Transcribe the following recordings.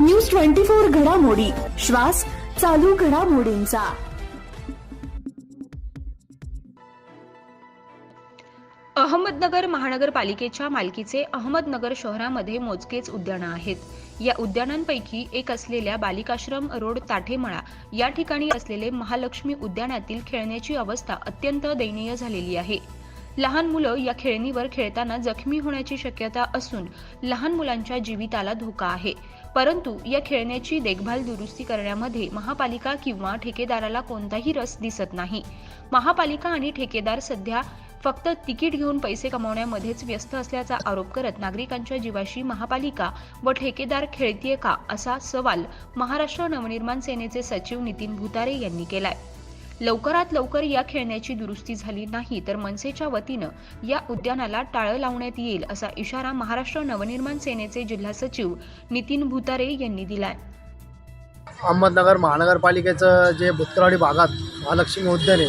News twenty four घडामोडी. श्वास चालू घडामोडींचा. अहमदनगर महानगरपालिकेच्या मालकीचे अहमदनगर शहरामध्ये मोजकेच उद्यानं आहेत. या उद्यानांपैकी एक असलेल्या बालिकाश्रम रोड ताठेमळा या ठिकाणी असलेले महालक्ष्मी उद्यानातील खेळण्याची अवस्था अत्यंत दयनीय झालेली आहे. लहान मुलं या खेळणीवर खेळताना जखमी होण्याची शक्यता असून लहान मुलांच्या जीविताला धोका आहे. परंतु या खेळण्याची देखभाल दुरुस्ती करण्यामध्ये महापालिका किंवा ठेकेदाराला कोणताही रस दिसत नाही. महापालिका आणि ठेकेदार सध्या फक्त तिकीट घेऊन पैसे कमावण्यामध्येच व्यस्त असल्याचा आरोप करत नागरिकांच्या जीवाशी महापालिका व ठेकेदार खेळतीये का असा सवाल महाराष्ट्र नवनिर्माण सेनेचे सचिव नितीन भुतारे यांनी केलाय. लवकरात लवकर या खेळण्याची दुरुस्ती झाली नाही तर मनसेच्या वतीनं या उद्यानाला टाळं लावण्यात येईल असा इशारा महाराष्ट्र नवनिर्माण सेनेचे जिल्हा सचिव नितीन भुतारे यांनी दिलाय. अहमदनगर महानगरपालिकेचं जे भुतकरवाडी भागात महालक्ष्मी उद्यान आहे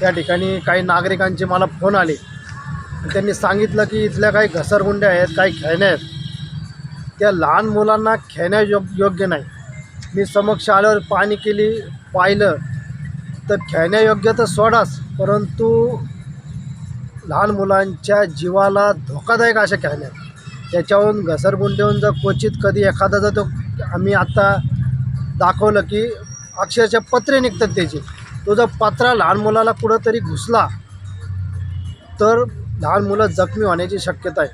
त्या ठिकाणी काही नागरिकांचे मला फोन आले. त्यांनी सांगितलं की इथल्या काही घसरगुंड्या आहेत काही खेळण्या आहेत. त्या लहान मुलांना खेळण्या योग योग्य नाही. मी समक्ष आल्यावर पाणी केली पाहिलं. तर खेळण्यायोग्य तर सोडाच परंतु लहान मुलांच्या जीवाला धोकादायक अशा खेळण्या त्याच्याहून घसरगुंडीहून जर क्वचित कधी एखादा जर तो आम्ही आत्ता दाखवलं की अक्षरशः पत्रे निघतात त्याची. तो जर पत्रा लहान मुलाला कुठंतरी घुसला तर लहान मुलं जखमी होण्याची शक्यता आहे.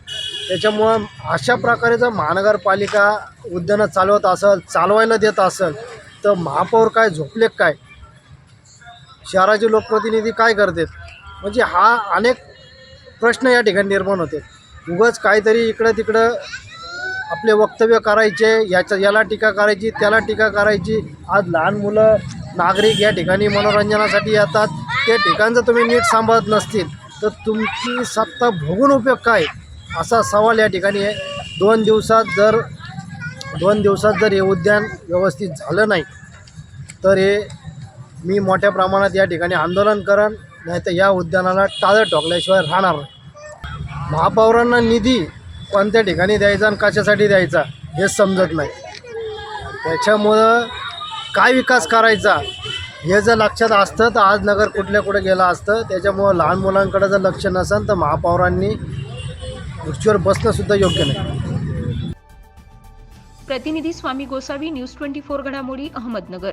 त्याच्यामुळं अशा प्रकारे जर महानगरपालिका उद्यानं चालवत असेल चालवायला देत असेल तर महापौर काय झोपले काय? शहराचे लोकप्रतिनिधी काय करतात? म्हणजे हा अनेक प्रश्न या ठिकाणी निर्माण होते. उगाच काहीतरी इकडं तिकडं आपले वक्तव्य करायचे याच्या याला टीका करायची त्याला टीका करायची. आज लहान मुलं नागरिक या ठिकाणी मनोरंजनासाठी येतात. ते ठिकाण जर तुम्ही नीट सांभाळत नसतील तर तुमची सत्ता भोगून उपयोग काय? असा सवाल या ठिकाणी आहे. दोन दिवसात जर दोन दिवसात जर हे उद्यान व्यवस्थित झालं नाही तर हे मी मोठ्या प्रमाणात या ठिकाणी आंदोलन करेन नाही तर या उद्यानाला टाळं ठोकल्याशिवाय राहणार महापौरांना निधी कोणत्या ठिकाणी द्यायचा आणि कशासाठी द्यायचा हेच समजत नाही. त्याच्यामुळं काय विकास करायचा हे जर लक्षात असतं तर आज नगर कुठल्या कुठे गेलं असतं त्याच्यामुळं लहान मुलांकडे जर लक्ष नसेल तर महापौरांनी खुर्चीवर बसणंसुद्धा योग्य नाही. प्रतिनिधी Swami Gosavi news twenty four घडामोडी अहमदनगर.